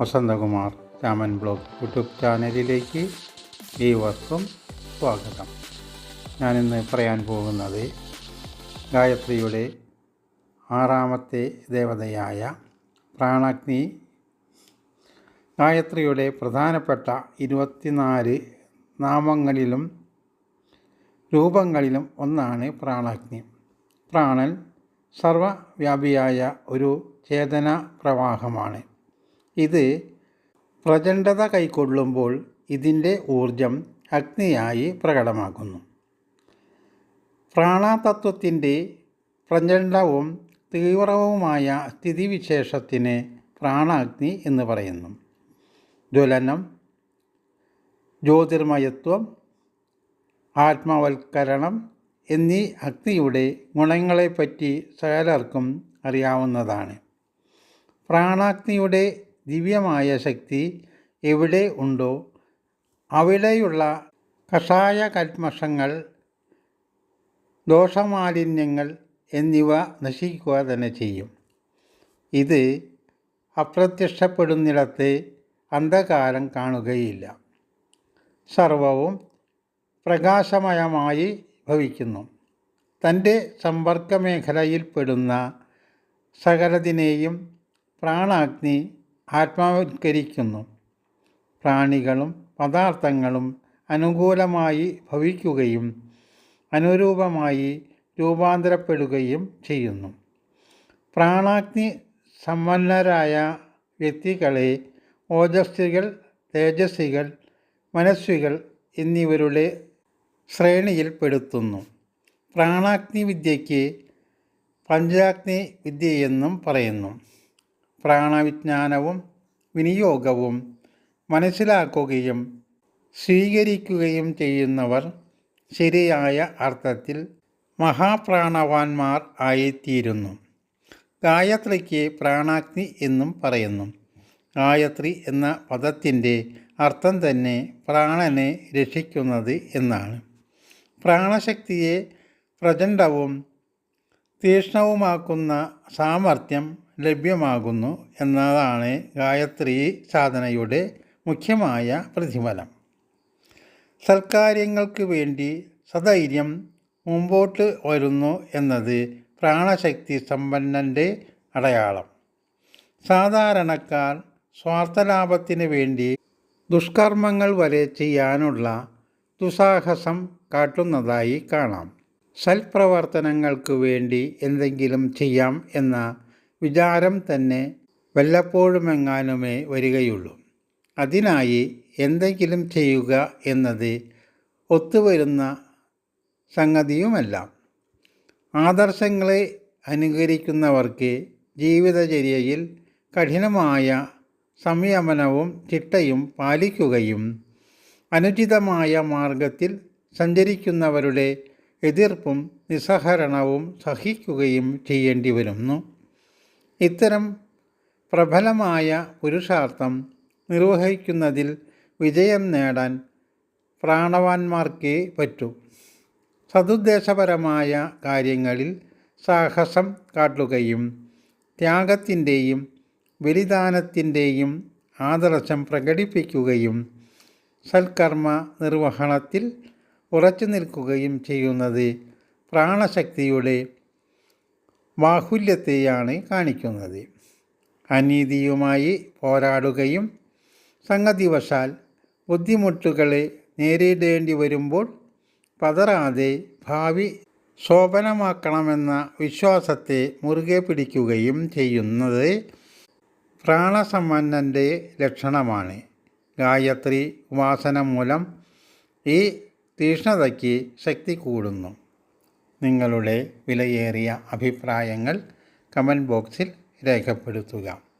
Vasanthakumar Raman blog YouTube ചാനലിലേക്ക് ഏവർക്കും സ്വാഗതം. ഞാനിന്ന് പറയാൻ പോകുന്നത് ഗായത്രിയുടെ ആറാമത്തെ ദേവതയായ പ്രാണഗ്നി. ഗായത്രിയുടെ പ്രധാനപ്പെട്ട ഇരുപത്തിനാല് നാമങ്ങളിലും രൂപങ്ങളിലും ഒന്നാണ് പ്രാണഗ്നി. പ്രാണൻ സർവവ്യാപിയായ ഒരു ചേതന പ്രവാഹമാണ്. ഇത് പ്രചണ്ഡത കൈക്കൊള്ളുമ്പോൾ ഇതിന്റെ ഊർജം അഗ്നിയായി പ്രകടമാകുന്നു. പ്രാണതത്വത്തിന്റെ പ്രചണ്ഡവും തീവ്രവുമായ സ്ഥിതിവിശേഷത്തിന് പ്രാണാഗ്നി എന്ന് പറയുന്നു. ജ്വലനം ജ്യോതിർമയത്വം ആത്മവൽക്കരണം എന്നീ അഗ്നിയുടെ ഗുണങ്ങളെപ്പറ്റി സകലർക്കും അറിയാവുന്നതാണ്. പ്രാണാഗ്നിയുടെ ദിവ്യമായ ശക്തി എവിടെ ഉണ്ടോ അവിടെയുള്ള കഷായ കൽമഷങ്ങൾ ദോഷമാലിന്യങ്ങൾ എന്നിവ നശിക്കുക തന്നെ ചെയ്യും. ഇത് അപ്രത്യക്ഷപ്പെടുന്നിടത്ത് അന്ധകാരം കാണുകയില്ല. സർവവും പ്രകാശമയമായി ഭവിക്കുന്നു. തന്റെ സമ്പർക്ക മേഖലയിൽപ്പെടുന്ന സകലതിനെയും പ്രാണാഗ്നി ആത്മാവൽക്കരിക്കുന്നു പ്രാണികളും പദാർത്ഥങ്ങളും അനുകൂലമായി ഭവിക്കുകയും അനുരൂപമായി രൂപാന്തരപ്പെടുകയും ചെയ്യുന്നു. പ്രാണാഗ്നി സമ്പന്നരായ വ്യക്തികളെ ഓജസ്വികൾ തേജസ്വികൾ മനസ്വികൾ എന്നിവരുടെ ശ്രേണിയിൽപ്പെടുത്തുന്നു പ്രാണാഗ്നി വിദ്യയ്ക്ക് പഞ്ചാഗ്നി വിദ്യയെന്നും പറയുന്നു. പ്രാണവിജ്ഞാനവും വിനിയോഗവും മനസ്സിലാക്കുകയും സ്വീകരിക്കുകയും ചെയ്യുന്നവർ ശരിയായ അർത്ഥത്തിൽ മഹാപ്രാണവാന്മാർ ആയിത്തീരുന്നു. ഗായത്രിക്ക് പ്രാണാഗ്നി എന്നും പറയുന്നു. ഗായത്രി എന്ന പദത്തിന്റെ അർത്ഥം തന്നെ പ്രാണനെ രക്ഷിക്കുന്നത് എന്നാണ്. പ്രാണശക്തിയെ പ്രചണ്ഡവും തീക്ഷ്ണവുമാക്കുന്ന സാമർഥ്യം ലഭ്യമാകുന്നു എന്നതാണ് ഗായത്രി സാധനയുടെ മുഖ്യമായ പ്രതിഫലം. സൽക്കാര്യങ്ങൾക്ക് വേണ്ടി സധൈര്യം മുമ്പോട്ട് വരുന്നു എന്നത് പ്രാണശക്തി സമ്പന്നന്റെ അടയാളം. സാധാരണക്കാർ സ്വാർത്ഥലാഭത്തിന് വേണ്ടി ദുഷ്കർമ്മങ്ങൾ വരെ ചെയ്യാനുള്ള ദുസ്സാഹസം കാട്ടുന്നതായി കാണാം. സൽപ്രവർത്തനങ്ങൾക്ക് വേണ്ടി എന്തെങ്കിലും ചെയ്യാം എന്ന വിചാരം തന്നെ വല്ലപ്പോഴുമെങ്ങാനുമേ വരികയുള്ളൂ. അതിനായി എന്തെങ്കിലും ചെയ്യുക എന്നത് ഒത്തുവരുന്ന സംഗതിയുമല്ല. ആദർശങ്ങളെ അനുകരിക്കുന്നവർക്ക് ജീവിതചര്യയിൽ കഠിനമായ സംയമനവും ചിട്ടയും പാലിക്കുകയും അനുചിതമായ മാർഗത്തിൽ സഞ്ചരിക്കുന്നവരുടെ എതിർപ്പും നിസ്സഹരണവും സഹിക്കുകയും ചെയ്യേണ്ടി വരുന്നു. ഇത്തരം പ്രബലമായ പുരുഷാർത്ഥം നിർവഹിക്കുന്നതിൽ വിജയം നേടാൻ പ്രാണവാന്മാർക്കേ പറ്റൂ. സതുദ്ദേശപരമായ കാര്യങ്ങളിൽ സാഹസം കാട്ടുകയും ത്യാഗത്തിന്റെയും ബലിദാനത്തിന്റെയും ആദർശം പ്രകടിപ്പിക്കുകയും സൽക്കർമ്മ നിർവഹണത്തിൽ ഉറച്ചു നിൽക്കുകയും ചെയ്യുന്നത് പ്രാണശക്തിയുടെ ബാഹുല്യത്തെയാണ് കാണിക്കുന്നത്. അനീതിയുമായി പോരാടുകയും സംഗതിവശാൽ ബുദ്ധിമുട്ടുകളെ നേരിടേണ്ടി വരുമ്പോൾ പതറാതെ ഭാവി ശോഭനമാക്കണമെന്ന വിശ്വാസത്തെ മുറുകെ പിടിക്കുകയും ചെയ്യുന്നത് പ്രാണസമ്പന്നന്റെ ലക്ഷണമാണ്. ഗായത്രി ഉപാസന മൂലം ഈ തീഷ്ണതയ്ക്ക് ശക്തി കൂടുന്നു. നിങ്ങളുടെ വിലയേറിയ അഭിപ്രായങ്ങൾ കമന്റ് ബോക്സിൽ രേഖപ്പെടുത്തുക.